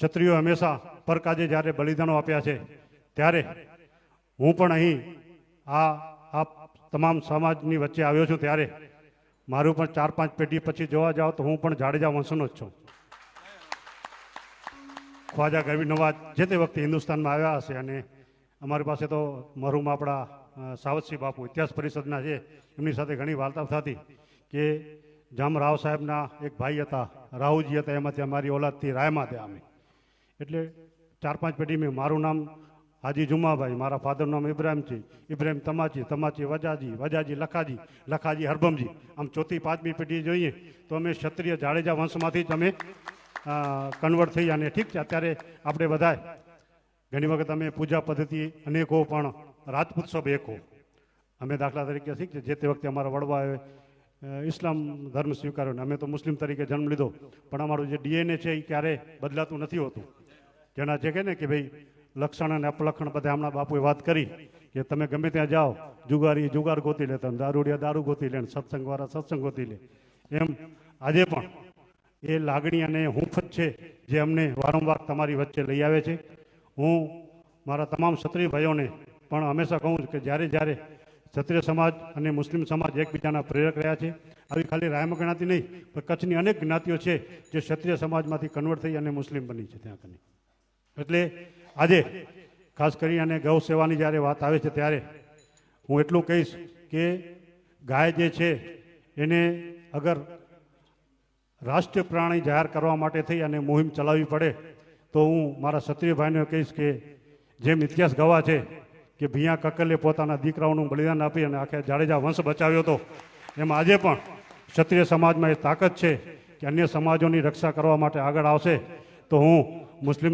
ક્ષત્રિયો હંમેશા પરકાજે જ્યારે બલિદાનો આપ્યા છે, ત્યારે હું પણ અહીં આ આ તમામ સમાજની વચ્ચે આવ્યો છું, ત્યારે મારું પણ ચાર, પાંચ પેઢી પછી જોવા જાઓ તો હું પણ જાડેજા વંશનો જ છું. ખ્વાજા ગરવી નવાજ જે તે વખતે હિન્દુસ્તાનમાં આવ્યા હશે અને અમારી પાસે તો મરહુમ આપણા સાવતસિંહ બાપુ ઇતિહાસ પરિષદના છે, એમની સાથે ઘણી વાર્તાઓ થતી કે જામ રાવ સાહેબના એક ભાઈ હતા, રાહુજી હતા, એમાંથી અમારી ઓલાદથી રાયમાં હતા અમે. એટલે ચાર પાંચ પેઢી મેં મારું નામ હાજી જુમાભાઈ, મારા ફાધરનું નામ ઇબ્રાહિમજી, ઇબ્રાહિમ તમાચી તમાચી વજાજી વજાજી લખાજી લખાજી હરબમજી આમ ચોથી, પાંચમી પેઢી જોઈએ તો અમે ક્ષત્રિય જાડેજા વંશમાંથી જ અમે કન્વર્ટ થઈ અને ઠીક છે, અત્યારે આપણે બધા ઘણી વખત અમે પૂજા પદ્ધતિ અનેકો, પણ રાજપૂત સબ એકો. અમે દાખલા તરીકે ઠીક છે, જે તે વખતે અમારા વડવાએ ઇસ્લામ ધર્મ સ્વીકાર્યો અમે તો મુસ્લિમ તરીકે જન્મ લીધો. પણ અમારું જે ડીએનએ છે એ ક્યારેય બદલાતું નથી હોતું. જેના જે કહે ને કે ભાઈ લક્ષણ અને અપલક્ષણ બધા હમણાં બાપુએ વાત કરી કે તમે ગમે ત્યાં જાઓ, જુગારી, જુગાર ગોતી લે, તમે દારૂડિયા દારૂ ગોતી લે સત્સંગવાળા સત્સંગ ગોતી લે. એમ આજે પણ એ લાગણી અને હુંફત છે જે અમને વારંવાર તમારી વચ્ચે લઈ આવે છે. હું મારા તમામ ક્ષત્રિય ભાઈઓને પણ હંમેશા કહું છું કે જ્યારે જ્યારે ક્ષત્રિય સમાજ અને મુસ્લિમ સમાજ એકબીજાના પ્રેરક રહ્યા છે, આવી ખાલી રાયમ જ્ઞાતિ નહીં, પણ કચ્છની અનેક જ્ઞાતિઓ છે જે ક્ષત્રિય સમાજમાંથી કન્વર્ટ થઈ અને મુસ્લિમ બની છે ત્યાં કની. એટલે આજે ખાસ કરી અને ગૌ સેવાની જ્યારે વાત આવે છે ત્યારે હું એટલું કહીશ કે ગાય જે છે, એને અગર રાષ્ટ્રીય પ્રાણી જાહેર કરવા માટે થઈ અને મુહિમ ચલાવવી પડે, તો હું મારા ક્ષત્રિય ભાઈને કહીશ કે જેમ ઇતિહાસ ગવા છે કે ભીયા કકલે પોતાના દીકરાઓનું બલિદાન આપી અને આખે જાડેજા વંશ બચાવ્યો હતો, એમ આજે પણ ક્ષત્રિય સમાજમાં એ તાકાત છે કે અન્ય સમાજોની રક્ષા કરવા માટે આગળ આવશે, તો હું મુસ્લિમ